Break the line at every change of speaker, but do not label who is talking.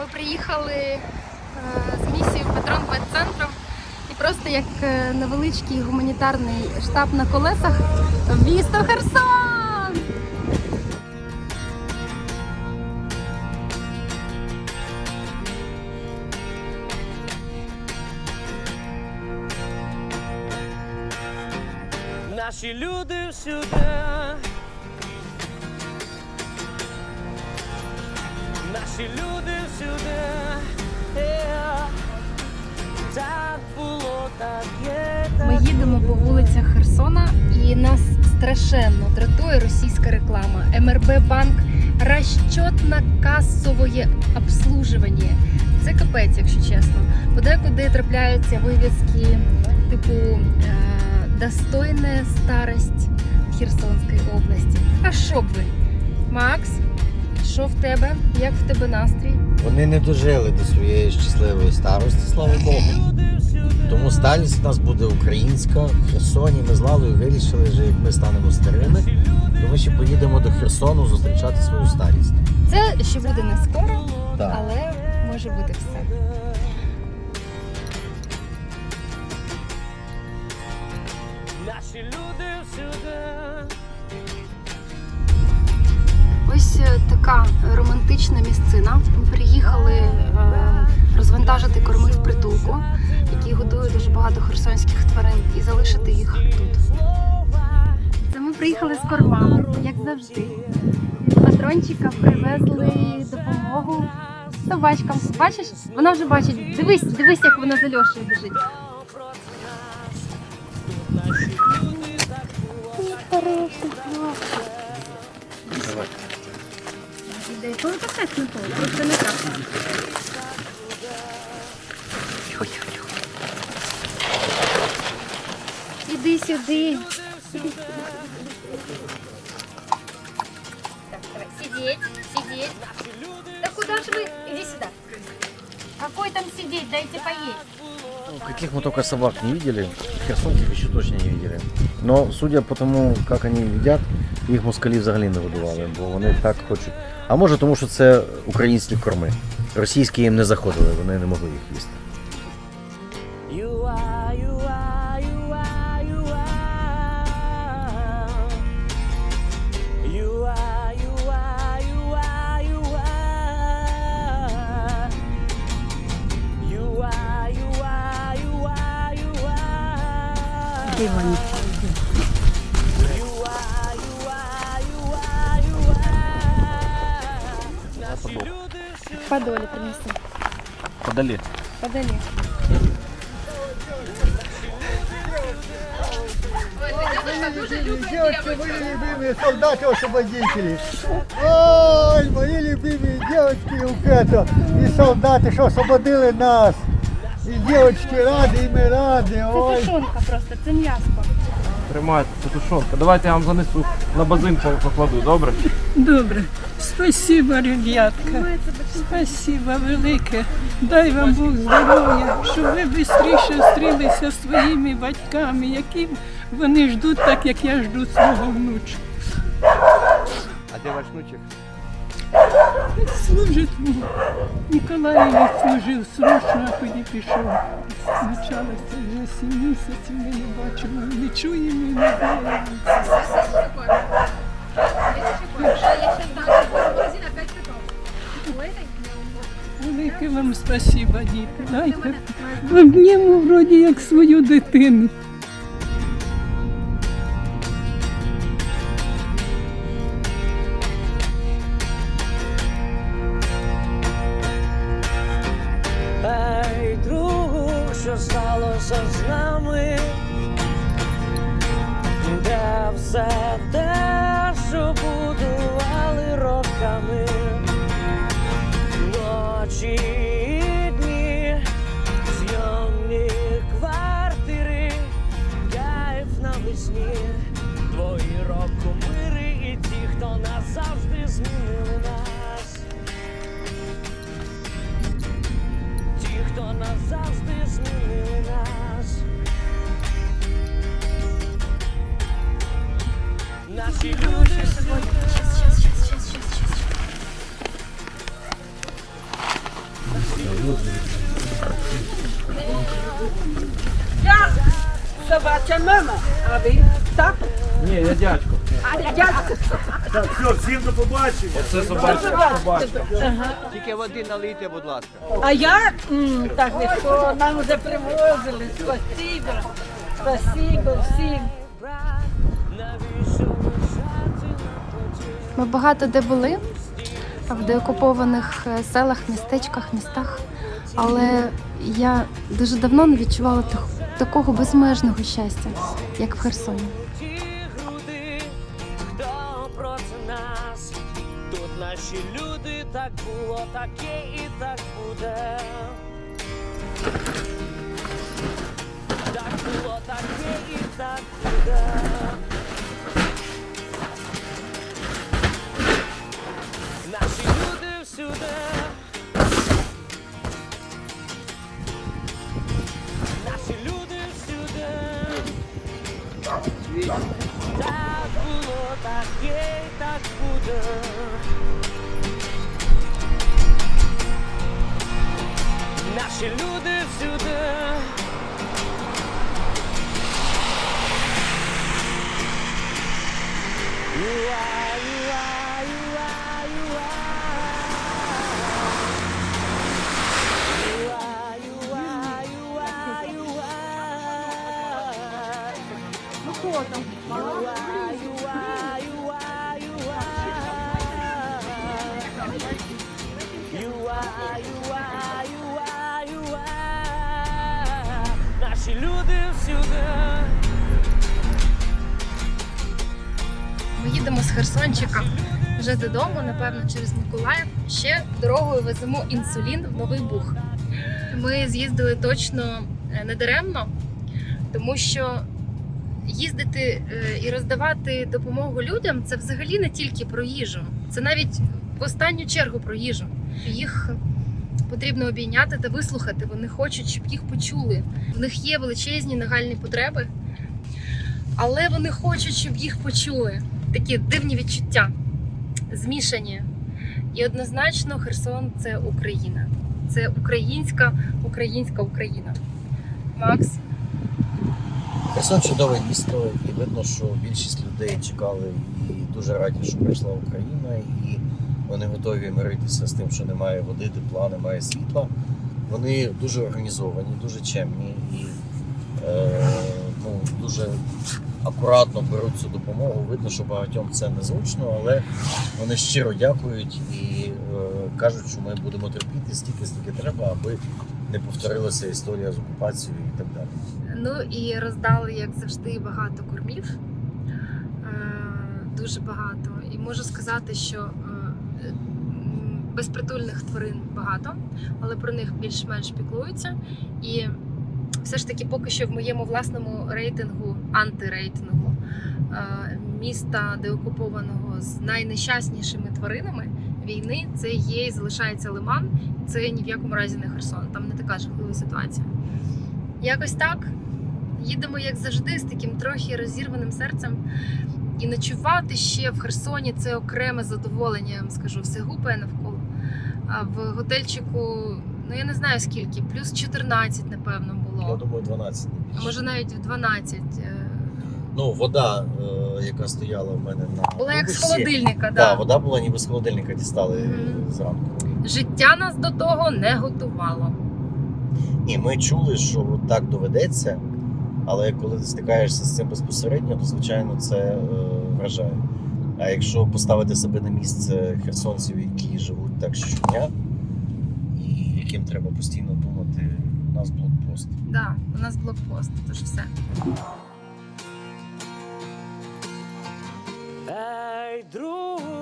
Ми приїхали е, з місією Патрон Ветцентром і просто як е, невеличкий гуманітарний штаб на колесах в місто Херсон!
Наші люди всюди. Наші люди всюди. Так було, так є. так
Ми їдемо по вулицях Херсона і нас страшенно дратує російська реклама. МРБ банк розчетно-касовое обслуживання. Це капець, якщо чесно. Подекуди трапляються вивіски типу е, достойна старость в Херсонській області. А що б ви? Макс, що в тебе? Як в тебе настрій?
Вони не дожили до своєї щасливої старості, слава Богу. Тому старість у нас буде українська. В Херсоні ми з Лалою вирішили, що як ми станемо старими, то ми ще поїдемо до Херсону зустрічати свою старість.
Це ще буде не скоро,
Так.
але може бути все.
Наші люди всюди.
Така романтична місцина. Ми приїхали е, розвантажити корми в притулку, який годує дуже багато херсонських тварин, і залишити їх тут. Це ми приїхали з кормами, як завжди. Від патрончика привезли допомогу собачкам. Бачиш, вона вже бачить. Дивись, дивись, як вона за Льошею біжить. Іде. Коли капець не пол, просто не так. Іди сюди. Так, давай, сидеть, сидеть. Да куда же вы? Иди сюда. Какой там сидеть? Дайте поесть.
Ну, Каких мы только собак не видели, херсонців еще точно не видели. Но судя по тому, як вони їдять, їх москалі взагалі не видували, бо вони так хочуть. А може тому, що це українські корми. Російські їм не заходили, вони не могли їх їсти.
You
Подолі принеси.
Подалі.
Подолі.
Девочки, мои любимые солдаты-освободители. Ой, мои любимые девочки и это, и солдаты, что освободили нас. І девочки раді, і ми раді.
Це
Ой.
тушонка просто, це м'ясо.
Тримайте, це тушонка. Давайте я вам занесу на базин покладу, добре?
Добре, спасибо, ребятка. Спасибо велике. Дай вам Бог здоров'я, щоб ви швидше зустрілися з своїми батьками, які вони ждуть так, як я жду свого внучка.
А де ваш внучок?
Служить в Ніколаєві служив срочно, а тоді пішов. Почалося вже сім місяців, ми не бачимо, не чуємо не знаємо. Велике вам спасіба, діти. Дайте обніму вроді як свою дитину.
Сталося з нами, де все те, що будували роками, ночі
а ви так?
Ні, я дядько.
А дядько.
Оце собачка. собачка.
Тільки води налийте, будь ласка.
А я м, так що нам вже привозили. Спасибо. Спасибо всім.
Ми багато де були в деокупованих е, селах, містечках, містах. Але я дуже давно не відчувала тих- такого безмежного щастя, як в Херсоні.
Тут наші люди, так було, таке і так буде. Так було, таке і так буде. Наші люди всюди. Are. Наші люди всюди.
Ми їдемо з Херсончика вже додому, напевно, через Миколаїв. Ще дорогою веземо інсулін в Новий Буг. Ми з'їздили точно е, не даремно, тому що їздити е, і роздавати допомогу людям це взагалі не тільки про їжу, це навіть в останню чергу про їжу. Їх потрібно обійняти та вислухати. Вони хочуть, щоб їх почули. В них є величезні нагальні потреби, але вони хочуть, щоб їх почули. Такі дивні відчуття, змішані. І однозначно Херсон це Україна. Це українська, українська Україна. Макс,
Херсон чудове місто, і видно, що більшість людей чекали і дуже раді, що прийшла Україна, і вони готові миритися з тим, що немає води, тепла, немає світла. Вони дуже організовані, дуже чемні і е, ну, дуже акуратно беруть цю допомогу. Видно, що багатьом це незручно, але вони щиро дякують і е, кажуть, що ми будемо терпіти стільки, стільки треба, аби не повторилася історія з окупацією і так далі.
ну і роздали, як завжди, багато кормів. Е, Дуже багато. І можу сказати, що е, безпритульних тварин багато, але про них більш-менш піклуються. І все ж таки, поки що в моєму власному рейтингу, антирейтингу е, міста деокупованого з найнещаснішими тваринами війни, це є і залишається Лиман. Це ні в якому разі не Херсон. Там не така жахлива ситуація. Якось так. Їдемо, як завжди, з таким трохи розірваним серцем. І ночувати ще в Херсоні це окреме задоволення, я вам скажу, все гупає навколо. А в готельчику, ну я не знаю скільки, плюс 14, напевно, було.
Я думаю, 12.
А може навіть в 12.
Ну, вода, е, яка стояла в мене на
Була як з
вишці,
холодильника,
Да,
да.
вода була ніби з холодильника дістали
Мгм.
зранку.
Життя нас до того не готувало.
Ні, ми чули, що так доведеться, але коли ти стикаєшся з цим безпосередньо, то звичайно це е, вражає. А якщо поставити себе на місце херсонців, які живуть так щодня, і яким треба постійно думати, у нас блокпост.
Да, у нас блокпост, тож все.
Друг,